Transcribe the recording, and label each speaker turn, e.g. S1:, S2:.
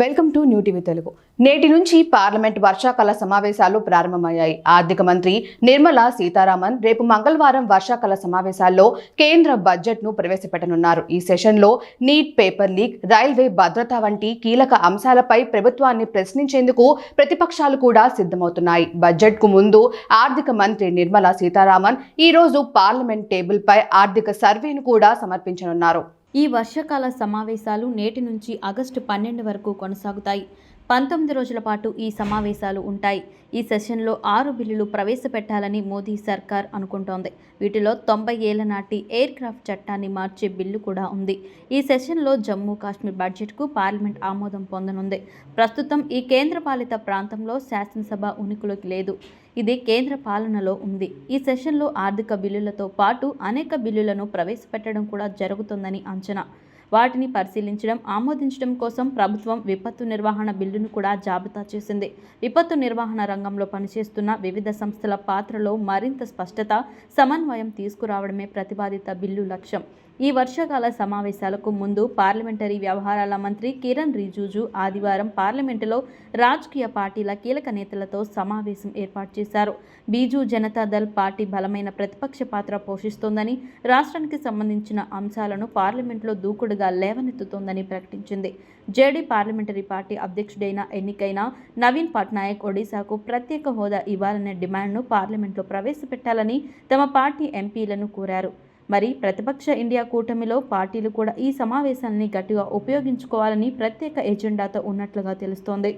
S1: Welcome to new TV Telugu. నేటి నుంచి parliament వర్షాకాల సమావేశాలు ప్రారంభమయ్యాయి. ఆర్థిక మంత్రి నిర్మలా సీతారామన్ రేపు మంగళవారం వర్షాకాల సమావేశాల్లో కేంద్ర బడ్జెట్ను ప్రవేశపెట్టనున్నారు. ఈ సెషన్లో నీట్ పేపర్ లీక్ రైల్వే భద్రత వంటి కీలక అంశాలపై ప్రభుత్వాన్ని ప్రశ్నించేందుకు ప్రతిపక్షాలు కూడా సిద్ధమవుతున్నాయి. బడ్జెట్కు ముందు ఆర్థిక మంత్రి నిర్మలా సీతారామన్ ఈరోజు పార్లమెంట్ టేబుల్పై ఆర్థిక సర్వేను కూడా సమర్పించనున్నారు.
S2: ఈ వర్షాకాల సమావేశాలు నేటి నుంచి ఆగస్టు పన్నెండు వరకు కొనసాగుతాయి. పంతొమ్మిది రోజుల పాటు ఈ సమావేశాలు ఉంటాయి. ఈ సెషన్లో ఆరు బిల్లులు ప్రవేశపెట్టాలని మోదీ సర్కార్ అనుకుంటోంది. వీటిలో తొంభై ఏళ్ళ నాటి ఎయిర్ క్రాఫ్ట్ చట్టాన్ని మార్చే బిల్లు కూడా ఉంది. ఈ సెషన్లో జమ్మూ కాశ్మీర్ బడ్జెట్కు పార్లమెంట్ ఆమోదం పొందనుంది. ప్రస్తుతం ఈ కేంద్రపాలిత ప్రాంతంలో శాసనసభ ఉనికిలోకి లేదు. ఇది కేంద్ర పాలనలో ఉంది. ఈ సెషన్లో ఆర్థిక బిల్లులతో పాటు అనేక బిల్లులను ప్రవేశపెట్టడం కూడా జరుగుతుందని అంచనా. వాటిని పరిశీలించడం ఆమోదించడం కోసం ప్రభుత్వం విపత్తు నిర్వహణ బిల్లును కూడా జాబితా చేసింది. విపత్తు నిర్వహణ రంగంలో పనిచేస్తున్న వివిధ సంస్థల పాత్రలో మరింత స్పష్టత సమన్వయం తీసుకురావడమే ప్రతిపాదిత బిల్లు లక్ష్యం. ఈ వర్షాకాల సమావేశాలకు ముందు పార్లమెంటరీ వ్యవహారాల మంత్రి కిరణ్ రిజుజు ఆదివారం పార్లమెంటులో రాజకీయ పార్టీల కీలక నేతలతో సమావేశం ఏర్పాటు చేశారు. బీజూ జనతాదళ్ పార్టీ బలమైన ప్రతిపక్ష పాత్ర పోషిస్తోందని రాష్ట్రానికి సంబంధించిన అంశాలను పార్లమెంట్లో దూకుడుగా లేవనెత్తుతోందని ప్రకటించింది. జేడీ పార్లమెంటరీ పార్టీ అధ్యక్షుడైన ఎన్నికైన నవీన్ పట్నాయక్ ఒడిశాకు ప్రత్యేక హోదా ఇవ్వాలనే డిమాండ్ను పార్లమెంట్లో ప్రవేశపెట్టాలని తమ పార్టీ ఎంపీలను కోరారు. మరి ప్రతిపక్ష ఇండియా కూటమిలో పార్టీలు కూడా ఈ సమావేశాన్ని గట్టిగా ఉపయోగించుకోవాలని ప్రత్యేక ఎజెండాతో ఉన్నట్లుగా తెలుస్తోంది.